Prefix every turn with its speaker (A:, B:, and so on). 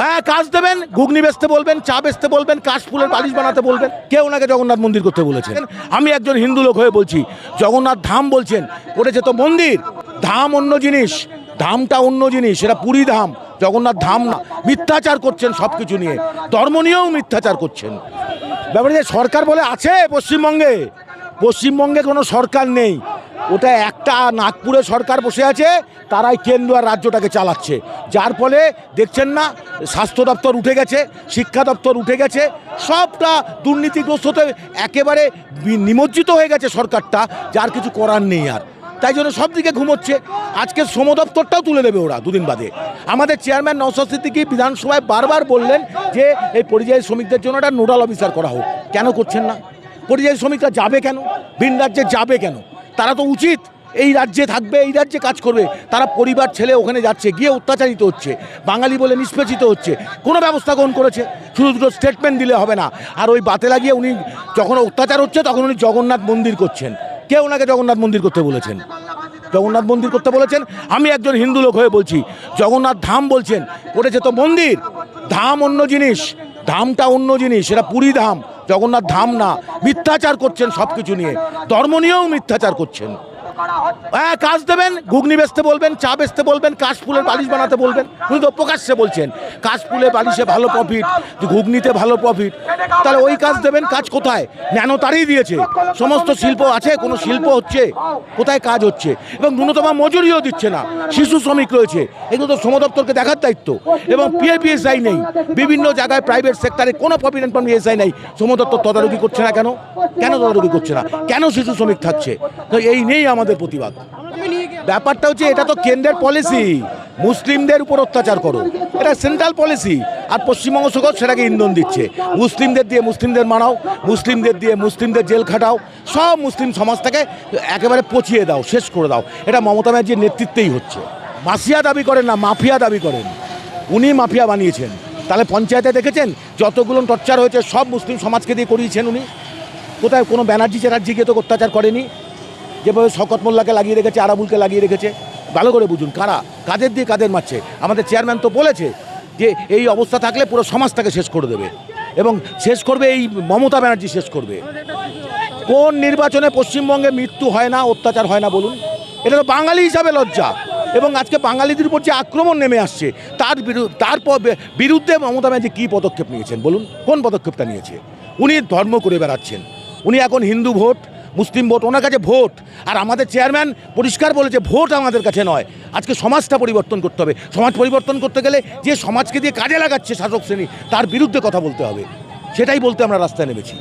A: হ্যাঁ কাজ দেবেন, ঘুগনি বেচতে বলবেন, চা বেচতে বলবেন কাশফুলের বালিশ বানাতে বলবেন। কেউ ওনাকে জগন্নাথ মন্দির করতে বলেছেন। আমি একজন হিন্দু লোক হয়ে বলছি, জগন্নাথ ধাম বলছেন, করেছে তো মন্দির। ধাম অন্য জিনিস, ধামটা অন্য জিনিস, সেটা পুরী ধাম, জগন্নাথ ধাম না। মিথ্যাচার করছেন সব কিছু নিয়ে। ধর্ম নিয়েও মিথ্যাচার করছেন। ব্যাপারে সরকার বলে আছে পশ্চিমবঙ্গে পশ্চিমবঙ্গে কোনো সরকার নেই। ওটা একটা নাগপুরে সরকার বসে আছে, তারাই কেন্দ্র আর রাজ্যটাকে চালাচ্ছে। যার ফলে দেখছেন না, স্বাস্থ্য দপ্তর উঠে গেছে, শিক্ষা দপ্তর উঠে গেছে, সবটা দুর্নীতিগ্রস্ততে একেবারে নিমজ্জিত হয়ে গেছে সরকারটা, যার কিছু করার নেই আর। তাই জন্য সব দিকে ঘুমোচ্ছে। আজকে শ্রম দপ্তরটাও তুলে দেবে ওরা দুদিন বাদে। আমাদের চেয়ারম্যান নওশাদ সিদ্দিকী বিধানসভায় বারবার বললেন যে, এই পরিযায়ী শ্রমিকদের জন্য একটা নোডাল অফিসার করা হোক। কেন করছেন না? পরিযায়ী শ্রমিকরা যাবে কেন? ভিন রাজ্যে যাবে কেন? তারা তো উচিত এই রাজ্যে থাকবে, এই রাজ্যে কাজ করবে। তারা পরিবার, ছেলে ওখানে যাচ্ছে, গিয়ে অত্যাচারিত হচ্ছে, বাঙালি বলে নিষ্পেষিত হচ্ছে। কোনো ব্যবস্থা গ্রহণ করেছে? শুধু দুটো স্টেটমেন্ট দিলে হবে না। আর ওই বাতে লাগিয়ে উনি যখন অত্যাচার হচ্ছে, তখন উনি জগন্নাথ মন্দির করছেন। কে ওনাকে জগন্নাথ মন্দির করতে বলেছেন? জগন্নাথ মন্দির করতে বলেছেন? আমি একজন হিন্দু লোক হয়ে বলছি। জগন্নাথ ধাম বলছেন, করেছে তো মন্দির। ধাম অন্য জিনিস, ধামটা অন্য জিনিস সেটা পুরী ধাম। জগন্নাথ ধাম না মিথ্যাচার করছেন সব কিছু নিয়ে। ধর্ম নিয়েও মিথ্যাচার করছেন। হ্যাঁ কাজ দেবেন ঘুগনি বেচতে বলবেন চা বেচতে বলবেন কাশফুলের বালিশ বানাতে বলবেন। উনি তো প্রকাশ্যে বলছেন কাশফুলের বালিশে ভালো প্রফিট ঘুগনিতে ভালো প্রফিট তাহলে ওই কাজ দেবেন কাজ কোথায়? ন্যানো তারই দিয়েছে। সমস্ত শিল্প আছে কোনো শিল্প হচ্ছে? কোথায় কাজ হচ্ছে? এবং ন্যূনতম মজুরিও দিচ্ছে না। শিশু শ্রমিক রয়েছে। এগুলো তো শ্রম দপ্তরকে দেখার দায়িত্ব। এবং পিএপিএসআই নেই। বিভিন্ন জায়গায় প্রাইভেট সেক্টরে কোনো প্রফিট অ্যান্ড পিএসআই নেই। শ্রম দপ্তর তদারকি করছে না কেন? কেন তদারকি করছে না? কেন শিশু শ্রমিক থাকছে? তো এই নেই আমাদের প্রতিবাদ। ব্যাপারটা হচ্ছে এটা তো কেন্দ্রের পলিসি মুসলিমদের উপর অত্যাচার করো। এটা সেন্ট্রাল পলিসি আর পশ্চিমবঙ্গ সরকার সেটাকে ইন্ধন দিচ্ছে। মুসলিমদের দিয়ে মুসলিমদের মারাও মুসলিমদের দিয়ে মুসলিমদের জেল খাটাও, সব মুসলিম সমাজটাকে একেবারে পচিয়ে দাও, শেষ করে দাও। এটা মমতা ব্যানার্জির নেতৃত্বেই হচ্ছে। মাসিয়া দাবি করেন না, মাফিয়া দাবি করেন। উনি মাফিয়া বানিয়েছেন। তাহলে পঞ্চায়েতে দেখেছেন, যতগুলো টর্চার হয়েছে, সব মুসলিম সমাজকে দিয়ে করিয়েছেন উনি। কোথায় কোনো ব্যানার্জি চ্যাটার্জি গিয়ে তো অত্যাচার করেনি। যেভাবে শকত মোল্লাকে লাগিয়ে রেখেছে আরাবুলকে লাগিয়ে রেখেছে, ভালো করে বুঝুন, কারা? কাদের দিয়ে কাদের মারছে? আমাদের চেয়ারম্যান তো বলেছে যে এই অবস্থা থাকলে পুরো সমাজটাকে শেষ করে দেবে এবং শেষ করবে এই মমতা ব্যানার্জি শেষ করবে। কোন নির্বাচনে পশ্চিমবঙ্গে মৃত্যু হয় না, অত্যাচার হয় না বলুন? এটা তো বাঙালি হিসাবে লজ্জা। এবং আজকে বাঙালিদের উপর যে আক্রমণ নেমে আসছে, তার তার বিরুদ্ধে মমতা ব্যানার্জি কী পদক্ষেপ নিয়েছেন বলুন? কোন পদক্ষেপটা নিয়েছে? উনি ধর্ম করে বেড়াচ্ছেন। উনি এখন হিন্দু ভোট মুসলিম ভোট, ওনার কাছে ভোট। আর আমাদের চেয়ারম্যান পরিষ্কার বলেছে, ভোট আমাদের কাছে নয়। আজকে সমাজটা পরিবর্তন করতে হবে। সমাজ পরিবর্তন করতে গেলে যে সমাজকে দিয়ে কাজে লাগাচ্ছে শাসক শ্রেণি, তার বিরুদ্ধে কথা বলতে হবে। সেটাই বলতে আমরা রাস্তায় নেমেছি।